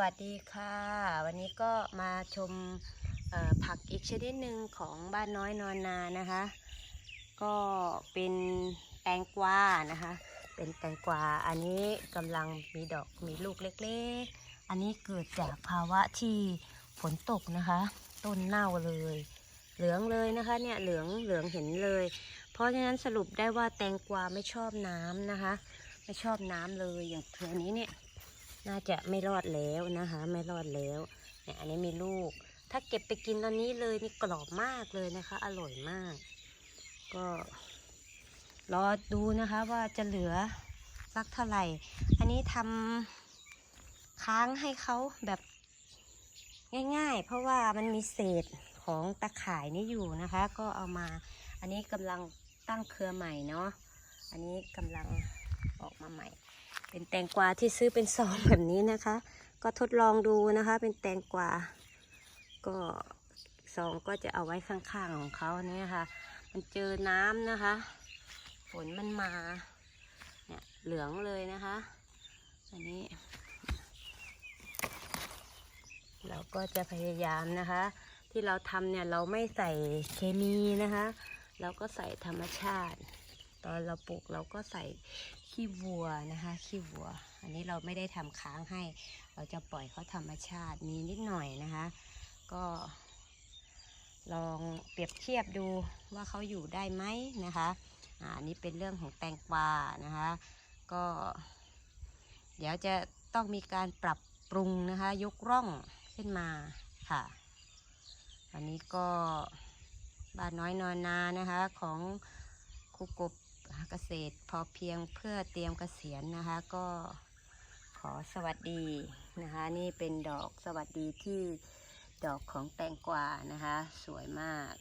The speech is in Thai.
วัสดีค่ะ วันนี้ก็มาชมผักอีกชนิดหนึ่งของบ้านน้อยนอนนานะคะ ก็เป็นแตงกวานะคะ เป็นแตงกวาอันนี้กำลังมีดอกมีลูกเล็กๆ อันนี้เกิดจากภาวะที่ฝนตกนะคะ ต้นเน่าเลย เหลืองเลยนะคะเนี่ยเหลืองเหลืองเห็นเลย เพราะฉะนั้นสรุปได้ว่าแตงกวาไม่ชอบน้ำนะคะ ไม่ชอบน้ำเลยอย่างเธอนี้เนี่ย น่าจะไม่รอดแล้วนะคะ ไม่รอดแล้วเนี่ยอันนี้มีลูก ถ้าเก็บไปกินตอนนี้เลยนี่กรอบมากเลยนะคะ อร่อยมาก ก็รอดูนะคะว่าจะเหลือสักเท่าไหร่ อันนี้ทำค้างให้เขาแบบง่ายๆ เพราะว่ามันมีเศษของตะข่ายนี่อยู่นะคะ ก็เอามา อันนี้กำลังตั้งเครือใหม่เนาะ อันนี้กำลังออกมาใหม่ เป็นแตงกวาที่ซื้อเป็นซองแบบนี้นะคะ ก็ทดลองดูนะคะ เป็นแตงกวา ก็ซองก็จะเอาไว้ข้างๆของเขาเนี่ยค่ะ มันเจอน้ำนะคะ ฝนมันมา เนี่ยเหลืองเลยนะคะ อันนี้ เราก็จะพยายามนะคะ ที่เราทำเนี่ยเราไม่ใส่เคมีนะคะ เราก็ใส่ธรรมชาติ ตอนเราปลูกเราก็ใส่ขี้วัวนะคะ ขี้วัว อันนี้เราไม่ได้ทำค้างให้ เราจะปล่อยเขาธรรมชาติมีนิดหน่อยนะคะ ก็ ลองเปรียบเทียบดูว่าเขาอยู่ได้ไหมนะคะอันนี้เป็นเรื่องของแตงกวานะคะ ก็ เดี๋ยวจะต้องมีการปรับปรุงนะคะ ยกร่องขึ้นมาค่ะวันนี้ก็บ้านน้อยนอนนานะคะของครูกบ เกษตรพอเพียงเพื่อเตรียมเกษียณนะคะก็ขอสวัสดีนะคะ นี่เป็นดอกสวัสดีที่ดอกของแตงกวานะคะ สวยมาก